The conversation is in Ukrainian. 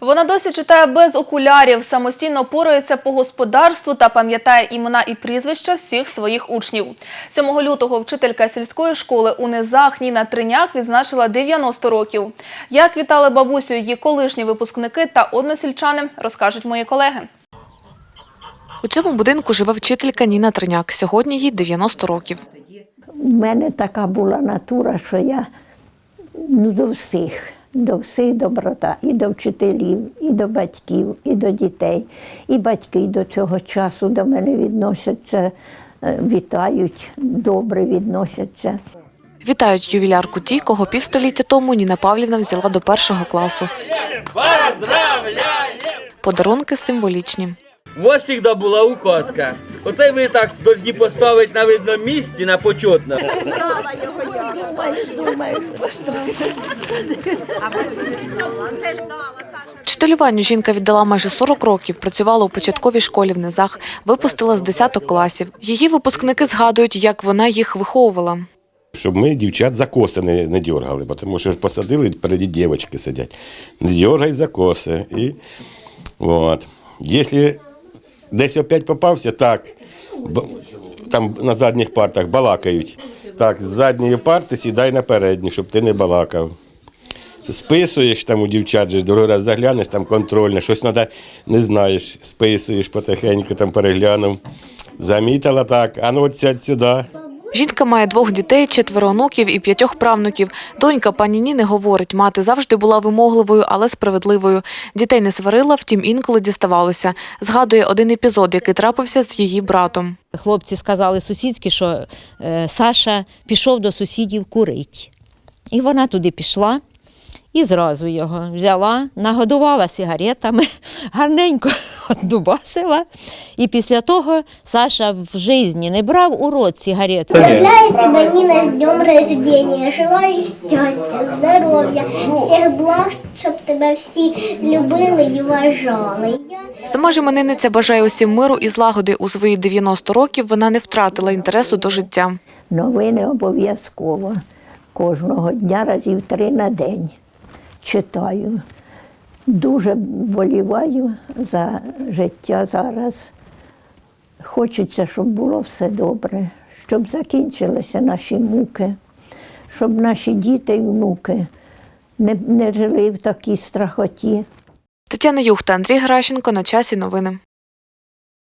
Вона досі читає без окулярів, самостійно порується по господарству та пам'ятає імена і прізвища всіх своїх учнів. 7 лютого вчителька сільської школи у Низах Ніна Триняк відзначила 90 років. Як вітали бабусю її колишні випускники та односельчани, розкажуть мої колеги. У цьому будинку живе вчителька Ніна Триняк. Сьогодні їй 90 років. У мене така була натура, що я ну, до всіх, до всіх доброта, і до вчителів, і до батьків, і до дітей. І батьки до цього часу до мене відносяться, е, вітають, добре відносяться. Вітають ювілярку ті, кого півстоліття тому Ніна Павлівна взяла до першого класу. Подарунки символічні. У вас завжди була указка. Оце ви так повинні поставити на видному місці, на почетно. Вчителюванню жінка віддала майже 40 років, працювала у початковій школі в Низах, випустила з десяток класів. Її випускники згадують, як вона їх виховувала. Щоб ми дівчат за коси не, не дергали, тому що ж посадили, переді дівчатки сидять. Не дергай за коси. І, от. Якщо десь опять попався, так, там на задніх партах балакають. Так, з задньої парти сідай на передню, щоб ти не балакав. Списуєш там у дівчат, же, другий раз заглянеш, там контрольне, щось треба, не знаєш, списуєш потихеньку, там переглянув. Замітила так, а ну от сядь сюди. Жінка має двох дітей, четверо онуків і п'ятьох правнуків. Донька пані Ніни говорить, мати завжди була вимогливою, але справедливою. Дітей не сварила, втім інколи діставалося. Згадує один епізод, який трапився з її братом. Хлопці сказали сусідські, що е, Саша пішов до сусідів курить. І вона туди пішла і зразу його взяла, нагодувала сигаретами, гарненько дубасила. І після того Саша в житті не брав у рот сигарети. Поздравляю тебя, Нина, днем рождения. Желаю счастья, здоров'я, всіх благ, щоб тебе всі любили і вважали. Сама ж іменинниця бажає усім миру і злагоди. У свої 90 років вона не втратила інтересу до життя. Новини обов'язково. Кожного дня разів три на день читаю. Дуже воліваю за життя зараз. Хочеться, щоб було все добре, щоб закінчилися наші муки, щоб наші діти і внуки не, не жили в такій страхоті. Тетяна Юхта, Андрій Гращенко. На часі новини.